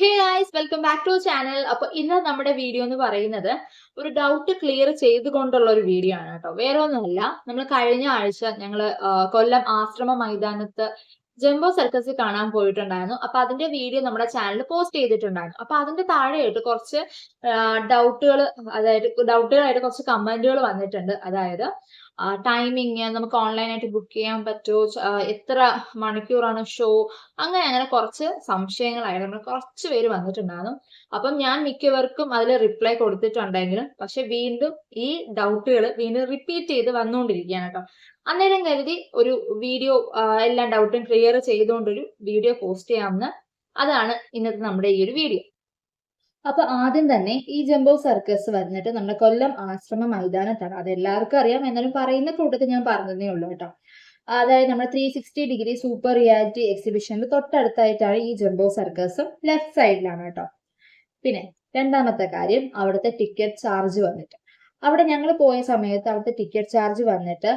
Hey guys welcome back to channel അപ്പൊ ഇന്ന് നമ്മുടെ വീഡിയോ എന്ന് പറയുന്നത് ഒരു ഡൗട്ട് ക്ലിയർ ചെയ്തുകൊണ്ടുള്ള ഒരു വീഡിയോ ആണ് കേട്ടോ. വേറെ ഒന്നുമല്ല. നമ്മൾ കഴിഞ്ഞ ആഴ്ച ഞങ്ങൾ കൊല്ലം ആശ്രമ മൈതാനത്ത് ജംബോ സർക്കസ് കാണാൻ പോയിട്ടുണ്ടായിരുന്നു. അപ്പൊ അതിന്റെ വീഡിയോ നമ്മുടെ ചാനലിൽ പോസ്റ്റ് ചെയ്തിട്ടുണ്ടായിരുന്നു. അപ്പൊ അതിന്റെ താഴെയായിട്ട് കുറച്ച് ഡൗട്ടുകൾ അതായത് ഡൗട്ടുകളായിട്ട് കുറച്ച് കമന്റുകൾ വന്നിട്ടുണ്ട്. അതായത് ടൈമിങ് നമുക്ക് ഓൺലൈനായിട്ട് ബുക്ക് ചെയ്യാൻ പറ്റുമോ എത്ര മണിക്കൂറാണ് ഷോ അങ്ങനെ അങ്ങനെ കുറച്ച് സംശയങ്ങളായിരുന്നു കുറച്ച് പേര് വന്നിട്ടുണ്ടായിരുന്നു. അപ്പം ഞാൻ മിക്കവർക്കും അതിൽ റിപ്ലൈ കൊടുത്തിട്ടുണ്ടെങ്കിലും പക്ഷെ വീണ്ടും ഈ ഡൗട്ടുകൾ വീണ്ടും റിപ്പീറ്റ് ചെയ്ത് വന്നുകൊണ്ടിരിക്കുകയാണ് കേട്ടോ. അന്നേരം കരുതി ഒരു വീഡിയോ എല്ലാ ഡൗട്ടും ക്ലിയർ ചെയ്തുകൊണ്ടൊരു വീഡിയോ പോസ്റ്റ് ചെയ്യാമെന്ന് അതാണ് ഇന്നത്തെ നമ്മുടെ ഈ ഒരു വീഡിയോ അപ്പൊ ആദ്യം തന്നെ ഈ ജംബോ സർക്കസ് വന്നിട്ട് നമ്മുടെ കൊല്ലം ആശ്രമ മൈതാനത്താണ്. അത് എല്ലാവർക്കും അറിയാം. എന്നാലും പറയുന്ന കൂട്ടത്തിൽ ഞാൻ പറഞ്ഞതേ ഉള്ളൂ കേട്ടോ. അതായത് നമ്മുടെ three sixty degree super reality എക്സിബിഷനിൽ തൊട്ടടുത്തായിട്ടാണ് ഈ ജംബോ സർക്കസും ലെഫ്റ്റ് സൈഡിലാണ് കേട്ടോ. പിന്നെ രണ്ടാമത്തെ കാര്യം അവിടുത്തെ ടിക്കറ്റ് ചാർജ് വന്നിട്ട്. അവിടെ ഞങ്ങൾ പോയ സമയത്ത് അവിടുത്തെ ടിക്കറ്റ് ചാർജ് വന്നിട്ട്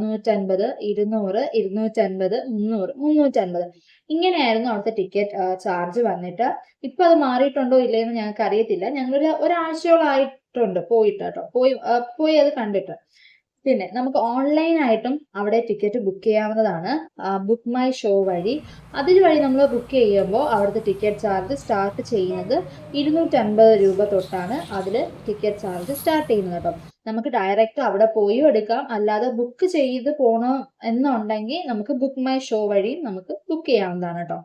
നൂറ്റൻപത് ഇരുന്നൂറ് ഇരുന്നൂറ്റൻപത് മുന്നൂറ് മുന്നൂറ്റൻപത്. ഇങ്ങനെയായിരുന്നു അവിടുത്തെ ടിക്കറ്റ് ചാർജ് വന്നിട്ട്. ഇപ്പൊ അത് മാറിയിട്ടുണ്ടോ ഇല്ലയെന്ന് ഞങ്ങൾക്ക് അറിയത്തില്ല. ഞങ്ങളൊരു ഒരാഴ്ചയോളായിട്ടുണ്ട് പോയിട്ട് കേട്ടോ പോയി പോയി അത് കണ്ടിട്ട്. പിന്നെ നമുക്ക് ഓൺലൈൻ ആയിട്ടും അവിടെ ടിക്കറ്റ് ബുക്ക് ചെയ്യാവുന്നതാണ്. ബുക്ക് മൈ ഷോ വഴി. അതിൽ വഴി നമ്മൾ ബുക്ക് ചെയ്യുമ്പോൾ അവിടുത്തെ ടിക്കറ്റ് ചാർജ് സ്റ്റാർട്ട് ചെയ്യുന്നത് ഇരുന്നൂറ്റൻപത് രൂപ തൊട്ടാണ് അതിൽ ടിക്കറ്റ് ചാർജ് സ്റ്റാർട്ട് ചെയ്യുന്നത് കേട്ടോ. നമുക്ക് ഡയറക്റ്റ് അവിടെ പോയി എടുക്കാം. അല്ലാതെ ബുക്ക് ചെയ്ത് പോകണം എന്നുണ്ടെങ്കിൽ നമുക്ക് ബുക്ക് മൈ ഷോ വഴിയും നമുക്ക് ബുക്ക് ചെയ്യാവുന്നതാണ് കേട്ടോ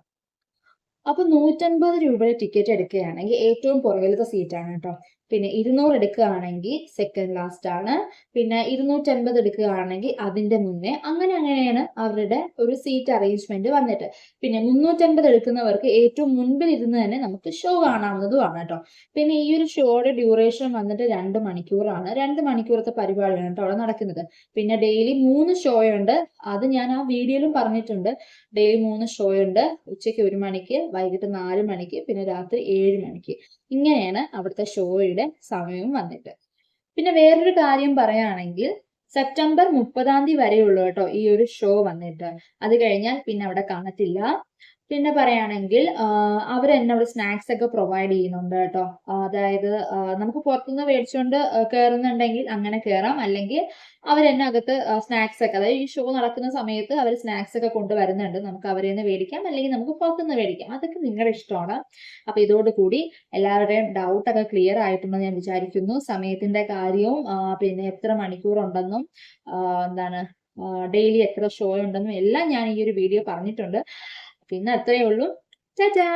അപ്പൊ നൂറ്റൻപത് രൂപയുടെ ടിക്കറ്റ് എടുക്കുകയാണെങ്കിൽ ഏറ്റവും പുറകിലത്തെ സീറ്റാണ് കേട്ടോ പിന്നെ ഇരുന്നൂറ് എടുക്കുകയാണെങ്കിൽ സെക്കൻഡ് ലാസ്റ്റ് ആണ്. പിന്നെ ഇരുന്നൂറ്റൻപത് എടുക്കുകയാണെങ്കിൽ അതിന്റെ മുന്നേ. അങ്ങനെ അങ്ങനെയാണ് അവരുടെ ഒരു സീറ്റ് അറേഞ്ച്മെന്റ് വന്നിട്ട്. പിന്നെ മുന്നൂറ്റൻപത് എടുക്കുന്നവർക്ക് ഏറ്റവും മുൻപിൽ ഇരുന്ന് തന്നെ നമുക്ക് ഷോ കാണാവുന്നതുമാണ് കേട്ടോ. പിന്നെ ഈ ഒരു ഷോയുടെ ഡ്യൂറേഷൻ വന്നിട്ട് രണ്ട് മണിക്കൂറാണ്. രണ്ട് മണിക്കൂറത്തെ പരിപാടിയാണ് കേട്ടോ അവിടെ നടക്കുന്നത്. പിന്നെ ഡെയിലി മൂന്ന് ഷോ ഉണ്ട്. അത് ഞാൻ ആ വീഡിയോയിലും പറഞ്ഞിട്ടുണ്ട്. ഡെയിലി മൂന്ന് ഷോ ഉണ്ട്. ഉച്ചയ്ക്ക് ഒരു മണിക്ക് വൈകിട്ട് നാല് മണിക്ക് പിന്നെ രാത്രി ഏഴ് മണിക്ക്. ഇങ്ങനെയാണ് അവിടുത്തെ ഷോയുടെ സമയവും വന്നിട്ട്. പിന്നെ വേറൊരു കാര്യം പറയുകയാണെങ്കിൽ സെപ്റ്റംബർ മുപ്പതാം തീയതി വരെയുള്ളൂ കേട്ടോ ഈ ഒരു ഷോ വന്നിട്ട്. അത് കഴിഞ്ഞാൽ പിന്നെ അവിടെ കാണത്തില്ല. പിന്നെ പറയുകയാണെങ്കിൽ അവർ തന്നെ അവിടെ സ്നാക്സ് ഒക്കെ പ്രൊവൈഡ് ചെയ്യുന്നുണ്ട് കേട്ടോ. അതായത് നമുക്ക് പുറത്തുനിന്ന് മേടിച്ചുകൊണ്ട് കയറുന്നുണ്ടെങ്കിൽ അങ്ങനെ കയറാം അല്ലെങ്കിൽ അവർ തന്നെ അകത്ത് സ്നാക്സ് ഒക്കെ അതായത് ഈ ഷോ നടക്കുന്ന സമയത്ത് അവർ സ്നാക്സ് ഒക്കെ കൊണ്ടുവരുന്നുണ്ട്. നമുക്ക് അവരെ നിന്ന് മേടിക്കാം അല്ലെങ്കിൽ നമുക്ക് പുറത്തുനിന്ന് മേടിക്കാം. അതൊക്കെ നിങ്ങളുടെ ഇഷ്ടമാണ്. അപ്പൊ ഇതോടുകൂടി എല്ലാവരുടെയും ഡൗട്ട് ഒക്കെ ക്ലിയർ ആയിട്ടുണ്ടെന്ന് ഞാൻ വിചാരിക്കുന്നു. സമയത്തിന്റെ കാര്യവും പിന്നെ എത്ര മണിക്കൂർ ഉണ്ടെന്നും എന്താണ് ഡെയിലി എത്ര ഷോ ഉണ്ടെന്നും എല്ലാം ഞാൻ ഈ ഒരു വീഡിയോ പറഞ്ഞിട്ടുണ്ട്. പിന്നെ അത്രയേ ഉള്ളൂ. ചാച്ചാ